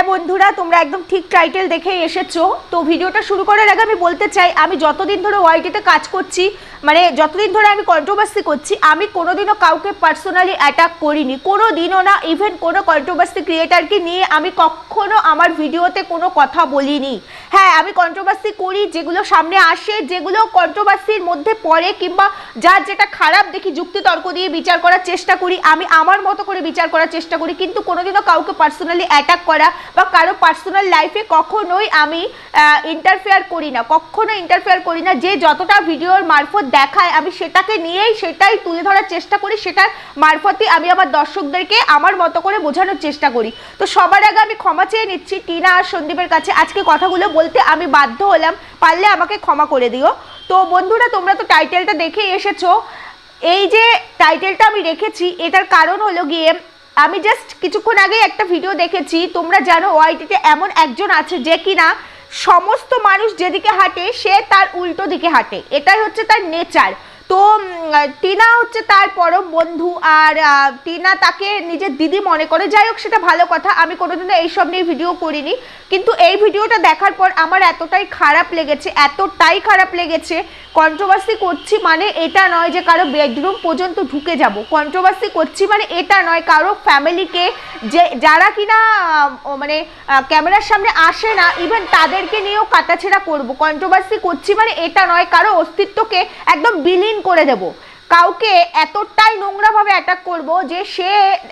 হ্যাঁ বন্ধুরা, তোমরা একদম ঠিক টাইটেল দেখেই এসেছ। তো ভিডিওটা শুরু করার আগে আমি বলতে চাই, আমি যতদিন ধরে ওয়াইটিতে কাজ করছি মানে যতদিন ধরে আমি কন্ট্রোভার্সি করছি, আমি কোনোদিনও কাউকে পার্সোনালি অ্যাটাক করিনি। কোনো দিনও না ইভেন কোনো কন্ট্রোভার্সি ক্রিয়েটারকে নিয়ে আমি কখনো আমার ভিডিওতে কোনো কথা বলিনি। হ্যাঁ আমি কন্ট্রোভার্সি করি, যেগুলো সামনে আসে, যেগুলো কন্ট্রোভার্সির মধ্যে পড়ে, কিংবা যার যেটা খারাপ দেখি যুক্তি তর্ক দিয়ে বিচার করার চেষ্টা করি, আমি আমার মতো করে বিচার করার চেষ্টা করি, কিন্তু কোনোদিনও কাউকে পার্সোনালি অ্যাটাক করা বা কারও পার্সোনাল লাইফে কখনোই আমি ইন্টারফেয়ার করি না, কখনো ইন্টারফেয়ার করি না। যে যতটা ভিডিওর মারফত দেখায়, আমি সেটাকে নিয়েই সেটাই তুলে ধরার চেষ্টা করি, সেটার মারফতই আমি আমার দর্শকদেরকে আমার মতো করে বোঝানোর চেষ্টা করি। তো সবার আগে আমি ক্ষমা চেয়ে নিচ্ছি টিনা আর সন্দীপের কাছে। আজকে কথাগুলো বলতে আমি বাধ্য হলাম, পারলে আমাকে ক্ষমা করে দিও। তো বন্ধুরা, তোমরা তো টাইটেলটা দেখেই এসেছ। এই যে টাইটেলটা আমি রেখেছি, এটার কারণ হলো গিয়ে আমি জাস্ট কিছুক্ষণ আগে একটা ভিডিও দেখেছি। তোমরা জানো ওয়াইটিতে এমন একজন আছে যে কিনা সমস্ত মানুষ যেদিকে হাঁটে, সে তার উল্টো দিকে হাঁটে। এটাই হচ্ছে তার নেচার তো টিনা হচ্ছে তার পরম বন্ধু আর টিনা তাকে নিজের দিদি মনে করে। যাই হোক, সেটা ভালো কথা। আমি কোনোদিনও এইসব নিয়ে ভিডিও করিনি। কিন্তু এই ভিডিওটা দেখার পর আমার এতটাই খারাপ লেগেছে, এতটাই খারাপ লেগেছে কন্ট্রোভার্সি করছি মানে এটা নয় যে কারও বেডরুম পর্যন্ত ঢুকে যাব। কন্ট্রোভার্সি করছি মানে এটা নয় কারও ফ্যামিলিকে যে, যারা কিনা মানে ক্যামেরার সামনে আসে না ইভেন তাদেরকে নিয়েও কাটাছেড়া করব। কন্ট্রোভার্সি করছি মানে এটা নয় কারও অস্তিত্বকে একদম বিলীন করে দেব। কাউকে এতটাই নোংরাভাবে অ্যাটাক করব যে সে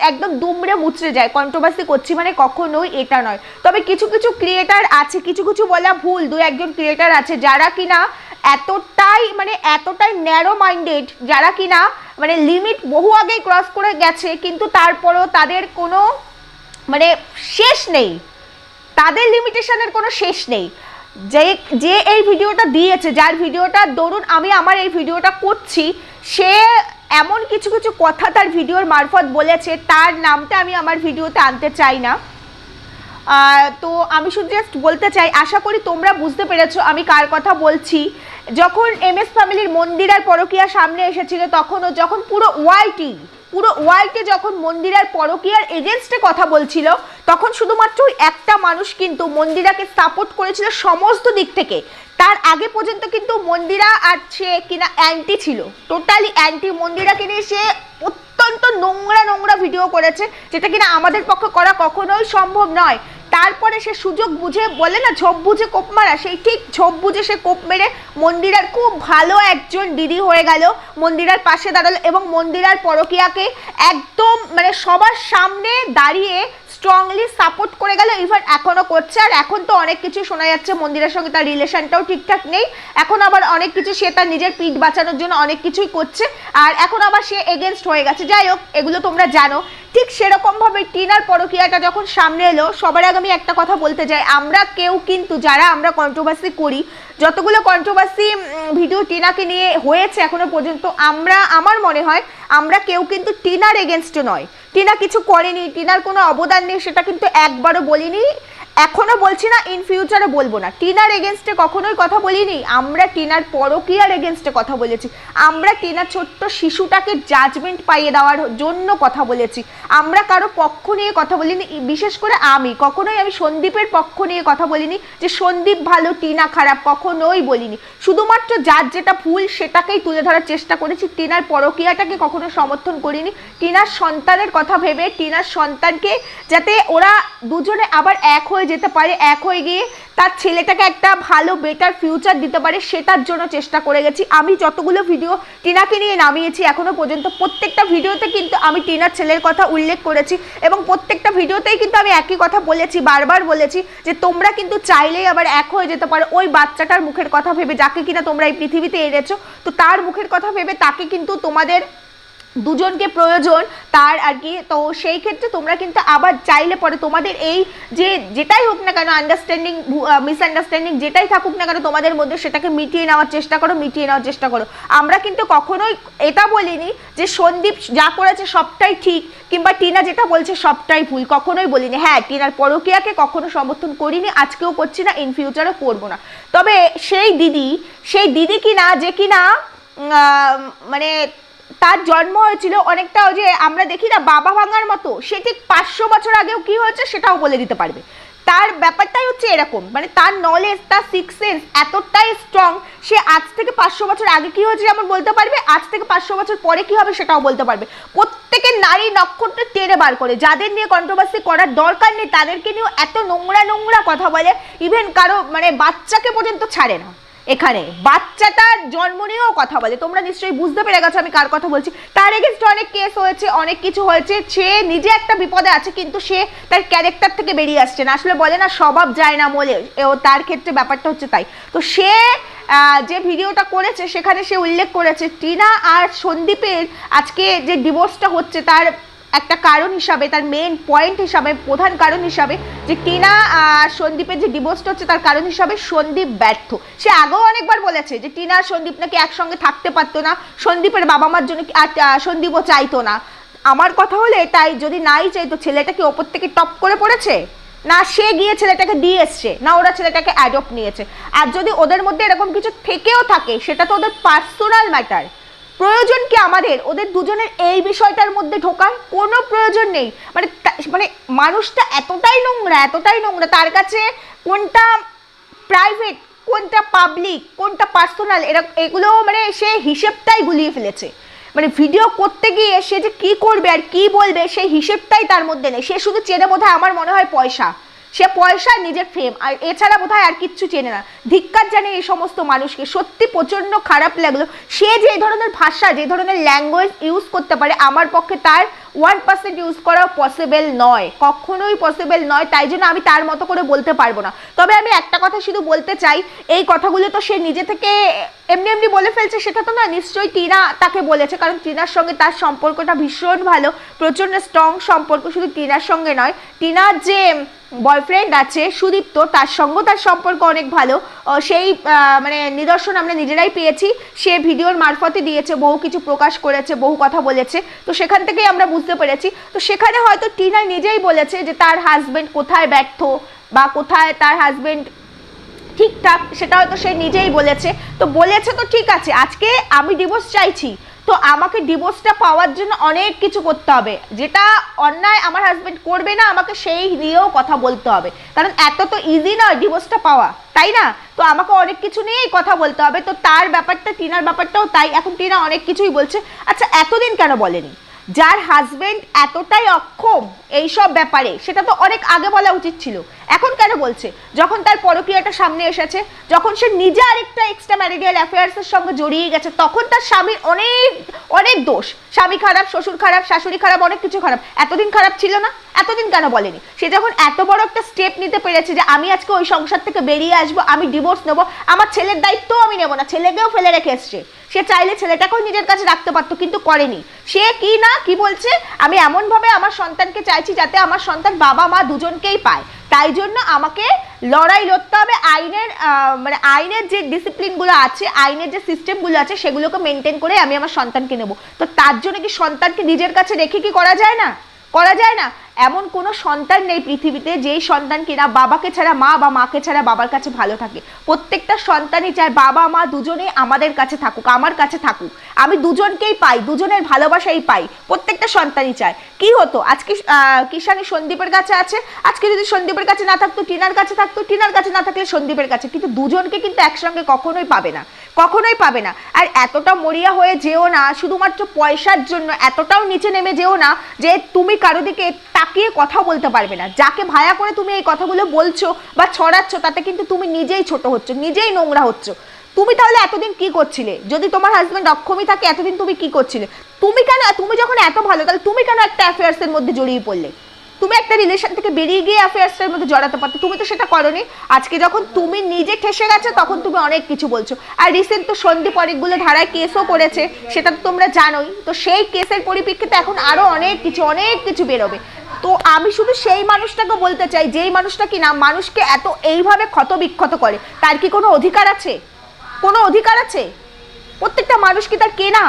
একদম দুমড়ে মুচড়ে যায়। কন্ট্রোভার্সি করছি মানে কখনোই এটা নয়। তবে কিছু কিছু ক্রিয়েটার আছে, কিছু কিছু বলা ভুল। দু একজন ক্রিয়েটার আছে যারা কিনা এতটাই মানে এতটাই ন্যারো মাইন্ডেড যারা কিনা মানে লিমিট বহু আগেই ক্রস করে গেছে, কিন্তু তারপরেও তাদের কোনো মানে শেষ নেই। তাদের লিমিটেশনের কোনো শেষ নেই। যে যে এই ভিডিওটা দিয়েছে, যার ভিডিওটা দরুন আমি আমার এই ভিডিওটা করছি, সে এমন কিছু কিছু কথা তার ভিডিওর মারফত বলেছে, তার নামটা আমি আমার ভিডিওতে আনতে চাই না। তো আমি শুধু জাস্ট বলতে চাই, আশা করি তোমরা বুঝতে পেরেছ আমি কার কথা বলছি। যখন এম এস ফ্যামিলির মন্দির আর পরকিয়া সামনে এসেছিল তখনও যখন পুরো ওয়াইটি পুরো ওয়ার্ল্ডে যখন মন্দিরার পরকিয়ার এগেনস্টে কথা বলছিল, তখন শুধুমাত্র একটা মানুষ কিন্তু মন্দিরাকে সাপোর্ট করেছিল সমস্ত দিক থেকে। তার আগে পর্যন্ত কিন্তু মন্দিরা আর সে কিনা অ্যান্টি ছিল। টোটালি অ্যান্টি মন্দিরাকে নিয়ে সে অত্যন্ত নোংরা নোংরা ভিডিও করেছে, যেটা কিনা আমাদের পক্ষে করা কখনোই সম্ভব নয়। তারপরে সে সুযোগ বুঝে বলে না, ঝোপ বুঝে কোপ মারা। সেই ঠিক ঝোপ বুঝে সে কোপ মেরে মন্দিরার খুব ভালো একজন দিদি হয়ে গেল। মন্দিরার পাশে দাঁড়াল এবং মন্দিরার পরকিয়াকে একদম মানে সবার সামনে দাঁড়িয়ে স্ট্রংলি সাপোর্ট করে গেল। ইভেন এখনও করছে। আর এখন তো অনেক কিছু শোনা যাচ্ছে। মন্দিরের সঙ্গে তার রিলেশনটাও ঠিকঠাক নেই। এখন আবার অনেক কিছু সে তার নিজের পিঠ বাঁচানোর জন্য অনেক কিছুই করছে। আর এখন আবার সে এগেনস্ট হয়ে গেছে। যাই হোক, এগুলো তোমরা জানো। ঠিক সেরকমভাবে টিনার পরকিয়াটা যখন সামনে এলো, সবার আগে আমি একটা কথা বলতে চাই। আমরা কেউ কিন্তু, যারা আমরা কন্ট্রোভার্সি করি, যতগুলো কন্ট্রোভার্সি ভিডিও টিনাকে নিয়ে হয়েছে এখনও পর্যন্ত, আমরা, আমার মনে হয় আমরা কেউ কিন্তু টিনার এগেনস্টে নয়। টিনা কিছু করেনি, টিনার কোনো অবদান নেই, সেটা কিন্তু একবারও বলিনি। এখনও বলছি না ইন ফিউচারে বলব না। টিনার এগেনস্টে কখনোই কথা বলিনি। আমরা টিনার পরকিয়ার এগেনস্টে কথা বলেছি। আমরা টিনার ছোট্ট শিশুটাকে জাজমেন্ট পাইয়ে দেওয়ার জন্য কথা বলেছি। আমরা কারও পক্ষ নিয়ে কথা বলিনি, বিশেষ করে আমি। কখনোই আমি সন্দীপের পক্ষ নিয়ে কথা বলিনি যে সন্দীপ ভালো টিনা খারাপ, কখনোই বলিনি। শুধুমাত্র যার যেটা ভুল, সেটাকেই তুলে ধরার চেষ্টা করেছি। টিনার পরকিয়াটাকে কখনো সমর্থন করিনি। টিনার সন্তানের কথা ভেবে টিনার সন্তানকে যাতে ওরা দুজনে আবার এক হয়ে যেতে পারে, এক হয়ে গিয়ে তার ছেলেটাকে একটা ভালো বেটার ফিউচার দিতে পারে, সেটার জন্য চেষ্টা করে গেছি। আমি যতগুলো ভিডিও টিনাকে নিয়ে নামিয়েছি এখনও পর্যন্ত প্রত্যেকটা ভিডিওতে কিন্তু আমি টিনার ছেলের কথা উল্লেখ করেছি এবং প্রত্যেকটা ভিডিওতেই কিন্তু আমি একই কথা বলেছি, বারবার বলেছি যে তোমরা কিন্তু চাইলেই আবার এক হয়ে যেতে পারো। ওই বাচ্চাটার মুখের কথা ভেবে, যাকে কিনা তোমরা এই পৃথিবীতে এনেছো, তো তার মুখের কথা ভেবে তাকে কিন্তু তোমাদের দুজনকে প্রয়োজন তার আর কি। তো সেই ক্ষেত্রে তোমরা কিন্তু আবার চাইলে পরে তোমাদের এই যে যেটাই হোক না কেন আন্ডারস্ট্যান্ডিং মিসআন্ডারস্ট্যান্ডিং যেটাই থাকুক না কেন তোমাদের মধ্যে সেটাকে মিটিয়ে নেওয়ার চেষ্টা করো, মিটিয়ে নেওয়ার চেষ্টা করো। আমরা কিন্তু কখনোই এটা বলিনি যে সন্দীপ যা করেছে সবটাই ঠিক কিংবা টিনা যেটা বলছে সবটাই ভুল, কখনোই বলিনি। হ্যাঁ টিনার পরকিয়াকে কখনো সমর্থন করিনি, আজকেও করছি না ইন ফিউচারও করব না। তবে সেই দিদি সেই দিদি কিনা, যে কিনা মানে তার জন্ম হয়েছিল অনেকটা ওই যে আমরা দেখি না, বাবা ভাঙার মতো। সে ঠিক পাঁচশো বছর আগেও কি হয়েছে সেটাও বলে দিতে পারবে। তার ব্যাপারটাই হচ্ছে এরকম মানে তার নলেজ তার সিক্স সেন্স এতটাই স্ট্রং সে আজ থেকে পাঁচশো বছর আগে কি হয়েছে যেমন বলতে পারবে, আজ থেকে পাঁচশো বছর পরে কি হবে সেটাও বলতে পারবে। প্রত্যেকের নারী নক্ষত্র টেনে বার করে, যাদের নিয়ে কন্ট্রোভার্সি করার দরকার নেই, তাদেরকে নিয়েও এত নোংরা নোংরা কথা বলে ইভেন কারও মানে বাচ্চাকে পর্যন্ত ছাড়ে না। এখানে। বাচ্চাটার জন্ম নিয়েও কথা বলে। তোমরা নিশ্চয়ই বুঝতে পেরে গেছো আমি কার কথা বলছি। তার এগেনস্ট অনেক কেস হয়েছে, অনেক কিছু হয়েছে। সে নিজে একটা বিপদে আছে, কিন্তু সে তার ক্যারেক্টার থেকে বেরিয়ে আসছে না। আসলে বলে না, স্বভাব যায় না বলে ও তার ক্ষেত্রে ব্যাপারটা হচ্ছে তাই। তো সে যে ভিডিওটা করেছে, সেখানে সে উল্লেখ করেছে, টিনা আর সন্দীপের আজকে যে ডিভোর্সটা হচ্ছে, তার একটা কারণ হিসাবে, তার মেন পয়েন্ট হিসাবে, প্রধান কারণ হিসাবে যে টিনা সন্দীপের যে ডিভোর্সটা হচ্ছে তার কারণ হিসাবে সন্দীপ ব্যর্থ। সে আগেও অনেকবার বলেছে যে টিনা সন্দীপ নাকি একসঙ্গে থাকতে পারতো না, সন্দীপের বাবা মার জন্য সন্দীপও চাইতো না। আমার কথা হলে এটাই, যদি নাই চাইতো ছেলেটা কি ওপর থেকে টপ করে পড়েছে? না, সে গিয়ে ছেলেটাকে দিয়ে এসছে, না ওরা ছেলেটাকে অ্যাডপ্ট নিয়েছে। আর যদি ওদের মধ্যে এরকম কিছু থেকেও থাকে, সেটা তো ওদের পার্সোনাল ম্যাটার প্রয়োজন কি আমাদের? ওদের দুজনের এই বিষয়টার মধ্যে ঢোকার কোনো প্রয়োজন নেই। মানে মানে মানুষটা এতটাই নোংরা এতটাই নোংরা, তার কাছে কোনটা প্রাইভেট কোনটা পাবলিক কোনটা পার্সোনাল এরা, এগুলো মানে সে হিসেবটাই গুলিয়ে ফেলেছে। মানে ভিডিও করতে গিয়ে সে যে কি করবে আর কি বলবে সেই হিসেবটাই তার মধ্যে নেই। সে শুধু চেনে বোধহয় আমার মনে হয় পয়সা। সে পয়সা নিজের ফেম আর এছাড়া বোধহয় আর কিচ্ছু চেনে না। ধিক্কার জানে এই সমস্ত মানুষকে। সত্যি প্রচণ্ড খারাপ লাগল। সে যে ধরনের ভাষা, যে ধরনের ল্যাঙ্গুয়েজ ইউজ করতে পারে, আমার পক্ষে তার ওয়ান পার্সেন্ট ইউজ করা পসিবল নয়। কখনোই পসিবল নয়। তাই জন্য আমি তার মতো করে বলতে পারব না। তবে আমি একটা কথা শুধু বলতে চাই। এই কথাগুলো তো সে নিজে থেকে এমনি এমনি বলে ফেলছে, সেটা তো না, নিশ্চয়ই টিনা তাকে বলেছে, কারণ টিনার সঙ্গে তার সম্পর্কটা ভীষণ ভালো, প্রচণ্ড স্ট্রং সম্পর্ক, শুধু টিনার সঙ্গে নয়, টিনার যে বয়ফ্রেন্ড আছে, সুদীপ্ত, তার সঙ্গেও তার সম্পর্ক অনেক ভালো সেই মানে নিদর্শন আমরা নিজেরাই পেয়েছি, সে ভিডিওর মারফতে দিয়েছে, বহু কিছু প্রকাশ করেছে, বহু কথা বলেছে, তো সেখান থেকেই আমরা বুঝতে পেরেছি, তো সেখানে হয়তো টিনা নিজেই বলেছে যে তার হাজবেন্ড কোথায় ব্যর্থ, বা কোথায় তার হাজবেন্ড ঠিকঠাক সেটা হয়তো সে নিজেই বলেছে। তো বলেছে তো ঠিক আছে, আজকে আমি ডিভোর্স চাইছি। তো আমাকে ডিভোর্সটা পাওয়ার জন্য অনেক কিছু করতে হবে। যেটা অন্যায় আমার হাজবেন্ড করবে না, আমাকে সেই নিয়েও কথা বলতে হবে। কারণ এত তো ইজি নয় ডিভোর্সটা পাওয়া, তাই না? তো আমাকে অনেক কিছু নিয়েই কথা বলতে হবে। তো তার ব্যাপারটা, টিনার ব্যাপারটাও তাই। এখন টিনা অনেক কিছুই বলছে। আচ্ছা এতদিন কেন বলেনি? যার হাজবেন্ড এতটাই অক্ষম এইসব ব্যাপারে, সেটা তো অনেক আগে বলা উচিত ছিল। এখন কেন বলছে? যখন তার পরকীয়াটা সামনে এসেছে, যখন সে নিজে আরেকটা এক্সট্রা ম্যারিডিয়াল অ্যাফেয়ার্সের সঙ্গে জড়িয়ে গেছে, তখন তার স্বামীর অনেক অনেক দোষ। স্বামী খারাপ, শ্বশুর খারাপ, শাশুড়ি খারাপ, অনেক কিছু খারাপ। এতদিন খারাপ ছিল না? এতদিন কেন বলেনি? সে যখন এত বড় একটা স্টেপ নিতে পেরেছে যে, আমি আজকে ওই সংসার থেকে বেরিয়ে আসব, আমি ডিভোর্স নেব, আমার ছেলের দায়িত্বও আমি নেব না, ছেলেকেও ফেলে রেখে এসছে। সে চাইলে ছেলেটাকেও নিজের কাছে রাখতে পারতো, কিন্তু করেনি। সে কি না কি বলছে, আমি এমনভাবে আমার সন্তানকে চাইছি যাতে আমার সন্তান বাবা মা দুজনকেই পায়। তাই জন্য আমাকে লড়াই লড়তে হবে, আইনের মানে আইনের যে ডিসিপ্লিনগুলো আছে, আইনের যে সিস্টেমগুলো আছে, সেগুলোকে মেনটেন করে আমি আমার সন্তানকে নেব। তো তার জন্য কি সন্তানকে নিজের কাছে রেখে কি করা যায় না? করা যায় না। এমন কোনো সন্তান নেই পৃথিবীতে যেই সন্তান কিনা বাবাকে ছাড়া মা বা মাকে ছাড়া বাবার কাছে ভালো থাকে। প্রত্যেকটা সন্তানই চায় বাবা মা দুজনেই আমাদের কাছে থাকুক, আমার কাছে থাকুক। আমি দুজনকেই পাই, দুজনের ভালোবাসাই পাই, প্রত্যেকটা সন্তানই চায়। কি হতো? আজকে কিষানি সন্দীপের কাছে আছে, আজকে যদি সন্দীপের কাছে না থাকতো, টিনার কাছে থাকতো, টিনার কাছে না থাকলে সন্দীপের কাছে। কিন্তু দুজনকে কিন্তু একসঙ্গে কখনোই পাবে না, কখনোই পাবে না। আর এতটা মরিয়া হয়ে যেও না, শুধুমাত্র পয়সার জন্য, এতটাও নিচে নেমে যেও না যে তুমি কারও দিকে তাকিয়ে কথা বলতে পারবে না। যাকে ভায়া করে তুমি এই কথাগুলো বলছো বা ছড়াচ্ছ, তাতে কিন্তু তুমি নিজেই ছোট হচ্ছ, নিজেই নোংরা হচ্ছ। তুমি তাহলে এতদিন কি করছিলে? যদি তোমার হাজব্যান্ড অক্ষমই থাকে, এতদিন তুমি কি করছিলে? তুমি কেন, তুমি যখন এত ভালো, তাহলে তুমি কেন একটা অ্যাফেয়ার্সের মধ্যে জড়িয়ে পড়লে? তুমি একটা রিলেশন থেকে বেরিয়ে গিয়ে অ্যাফেয়ার্সের মধ্যে জড়াতে পারতো, তুমি তো সেটা করনি। আজকে যখন তুমি নিজে ঠেসে গেছো, তখন তুমি অনেক কিছু বলছো। আর রিসেন্ট তো সন্দীপ অনেকগুলো ধারায় কেসও করেছে, সেটা তো তোমরা জানোই। তো সেই কেসের পরিপ্রেক্ষিতে এখন আরও অনেক কিছু অনেক কিছু বেরোবে। তো আমি শুধু সেই মানুষটাকে বলতে চাই, যেই মানুষটা কি না মানুষকে এত এইভাবে ক্ষত বিক্ষত করে, তার কি কোনো অধিকার আছে? কোনো অধিকার আছে? প্রত্যেকটা মানুষ কি তার কেনা?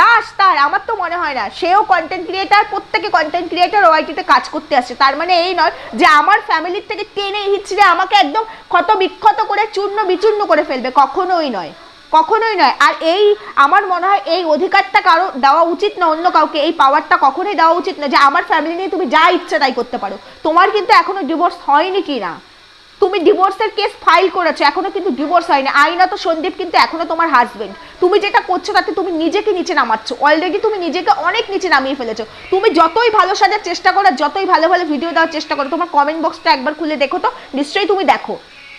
দাস তার, আমার তো মনে হয় না। সেও কন্টেন্ট ক্রিয়েটার প্রত্যেকে কন্টেন্ট ক্রিয়েটার ওয়াইটিতে কাজ করতে আসছে। তার মানে এই নয় যে আমার ফ্যামিলির থেকে টেনে হিচড়ে আমাকে একদম ক্ষত বিক্ষত করে চূর্ণ বিচূর্ণ করে ফেলবে, কখনোই নয়। কখনোই নয়। আর এই, আমার মনে হয় এই অধিকারটা কারও দেওয়া উচিত না, অন্য কাউকে। এই পাওয়ারটা কখনোই দেওয়া উচিত না যে, আমার ফ্যামিলি নিয়ে তুমি যা ইচ্ছে তাই করতে পারো। তোমার কিন্তু এখনও ডিভোর্স হয়নি কি না? তুমি ডিভোর্সের কেস ফাইল করেছ, এখনও কিন্তু ডিভোর্স হয়নি। আইনা তো সন্দীপ কিন্তু এখনও তোমার হাজবেন্ড তুমি যেটা করছ তাতে তুমি নিজেকে নিচে নামাচ্ছ। অলরেডি তুমি নিজেকে অনেক নিচে নামিয়ে ফেলেছো। তুমি যতই ভালো সাজার চেষ্টা করো যতই ভালো ভালো ভিডিও দেওয়ার চেষ্টা করো, তোমার কমেন্ট বক্সটা একবার খুলে দেখো তো। নিশ্চয়ই তুমি দেখো।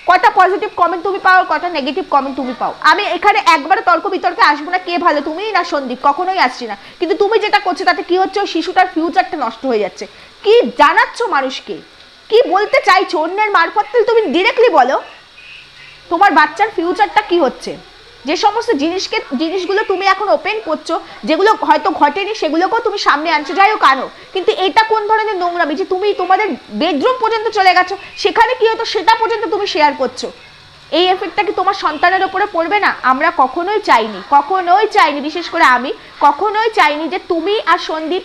কটা পজিটিভ কমেন্ট তুমি পাও কটা নেগেটিভ কমেন্ট তুমি পাও? আমি এখানে একবার তর্ক বিতর্কে আসব না, কে ভালো তুমি না সন্দীপ, কখনোই আসছি না। কিন্তু তুমি যেটা করছ, তাতে কি হচ্ছে? শিশুটার ফিউচারটা নষ্ট হয়ে যাচ্ছে। কি জানাচ্ছ মানুষকে? কি বলতে চাইছো? অন্যের মারফত তুমি ডিরেক্টলি বলো। তোমার বাচ্চার ফিউচারটা কি হচ্ছে? যে সমস্ত জিনিসকে, জিনিসগুলো তুমি এখন ওপেন করছ, যেগুলো হয়তো ঘটেনি, সেগুলোকেও তুমি সামনে আনছো, যাই হোক, আনো। কিন্তু এটা কোন ধরনের নোংরামি? যে তুমি তোমাদের বেডরুম পর্যন্ত চলে গেছো, সেখানে কি হতো, সেটা পর্যন্ত তুমি শেয়ার করছ। এই এফেক্টটা কি তোমার সন্তানের ওপরে পড়বে না? আমরা কখনোই চাইনি কখনোই চাইনি, বিশেষ করে আমি, কখনোই চাইনি যে তুমি আর সন্দীপ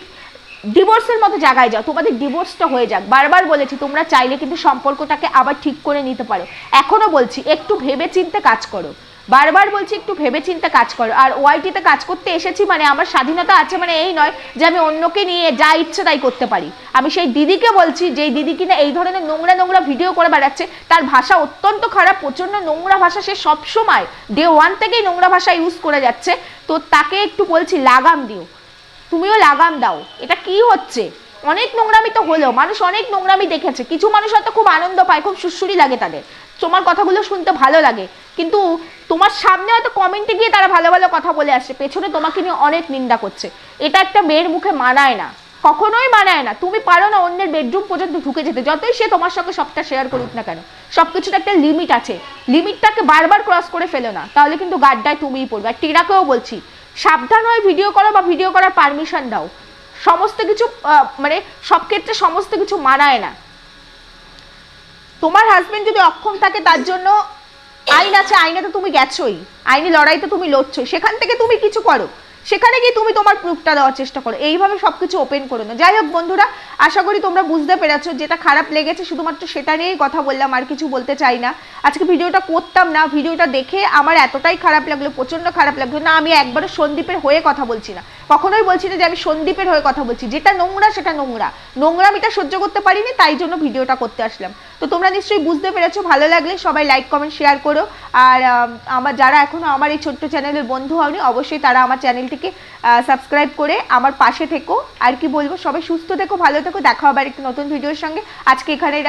ডিভোর্সের মতো জায়গায় যাও। তোমাদের ডিভোর্সটা হয়ে যাক। বারবার বলেছি, তোমরা চাইলে কিন্তু সম্পর্কটাকে আবার ঠিক করে নিতে পারো। এখনও বলছি, একটু ভেবে চিন্তে কাজ করো। বারবার বলছি, একটু ভেবে চিন্তে কাজ করো। আর ওয়াইটিতে কাজ করতে এসেছি মানে আমার স্বাধীনতা আছে মানে এই নয় যে আমি অন্যকে নিয়ে যা ইচ্ছে তাই করতে পারি। আমি সেই দিদিকে বলছি, যেই দিদি কিনা এই ধরনের নোংরা নোংরা ভিডিও করে বেড়াচ্ছে, তার ভাষা অত্যন্ত খারাপ প্রচণ্ড নোংরা ভাষা সে সবসময় ডে ওয়ান থেকেই নোংরা ভাষা ইউজ করে যাচ্ছে। তো তাকে একটু বলছি, লাগাম দিও। তুমিও লাগাম দাও। এটা কি হচ্ছে? অনেক নোংরামি তো হলো, মানুষ অনেক নোংরামি দেখেছে। কিছু মানুষ হয়তো খুব আনন্দ পায়, খুব সুশ্রুরি লাগে তাদের। তোমার কথাগুলো শুনতে ভালো লাগে। কিন্তু তোমার সামনে হয়তো কমেন্টে গিয়ে তারা ভালো ভালো কথা বলে আসছে পেছনে তোমাকে নিয়ে অনেক নিন্দা করছে। এটা একটা মেয়ের মুখে মানায় না। কখনোই মানায় না। তুমি পারো না অন্যের বেডরুম পর্যন্ত ঢুকে যেতে। যতই সে তোমার সঙ্গে সবটা শেয়ার করুক না কেন সবকিছুর একটা লিমিট আছে। লিমিটটাকে বারবার ক্রস করে ফেলো না। তাহলে কিন্তু গাড্ডায় তুমিই পড়বে। আর টিনাকেও বলছি, সাবধান হয়ে ভিডিও করো বা ভিডিও করার পারমিশন দাও। সমস্ত কিছু মানে সব ক্ষেত্রে সমস্ত কিছু মানায় না। তোমার হাজবেন্ড যদি অক্ষম থাকে, তার জন্য আইন আছে, আইনে তো তুমি গেছোই। আইনি লড়াইতে তুমি লড়ছোই। সেখান থেকে তুমি কিছু করো। সেখানে গিয়ে তুমি তোমার প্রুফটা দেওয়ার চেষ্টা করো। এইভাবে সবকিছু ওপেন করো না যাই হোক বন্ধুরা, আশা করি তোমরা বুঝতে পেরেছ যেটা খারাপ লেগেছে। শুধুমাত্র সেটা নিয়েই কথা বললাম, আর কিছু বলতে চাই না। আজকে ভিডিওটা করতাম না। ভিডিওটা দেখে আমার এতটাই খারাপ লাগল প্রচণ্ড খারাপ লাগল না, আমি একবারও সন্দীপের হয়ে কথা বলছি না। কখনোই বলছি না যে আমি সন্দীপের হয়ে কথা বলছি। যেটা নোংরা, সেটা নোংরা নোংরা। নোংরামিটা সহ্য করতে পারিনি, তাই জন্য ভিডিওটা করতে আসলাম। তো তোমরা নিশ্চয়ই বুঝতে পেরেছ, ভালো লাগলে সবাই লাইক কমেন্ট শেয়ার করো। আর আমার যারা এখনও আমার এই ছোট্ট চ্যানেলের বন্ধু হওনি, অবশ্যই তারা আমার চ্যানেলটিকে সাবস্ক্রাইব করে আমার পাশে থেকো। আর কি বলব, সবাই সুস্থ থেকো, ভালো থেকো, দেখা হবে একটি নতুন ভিডিওর সঙ্গে। আজকে এখানেই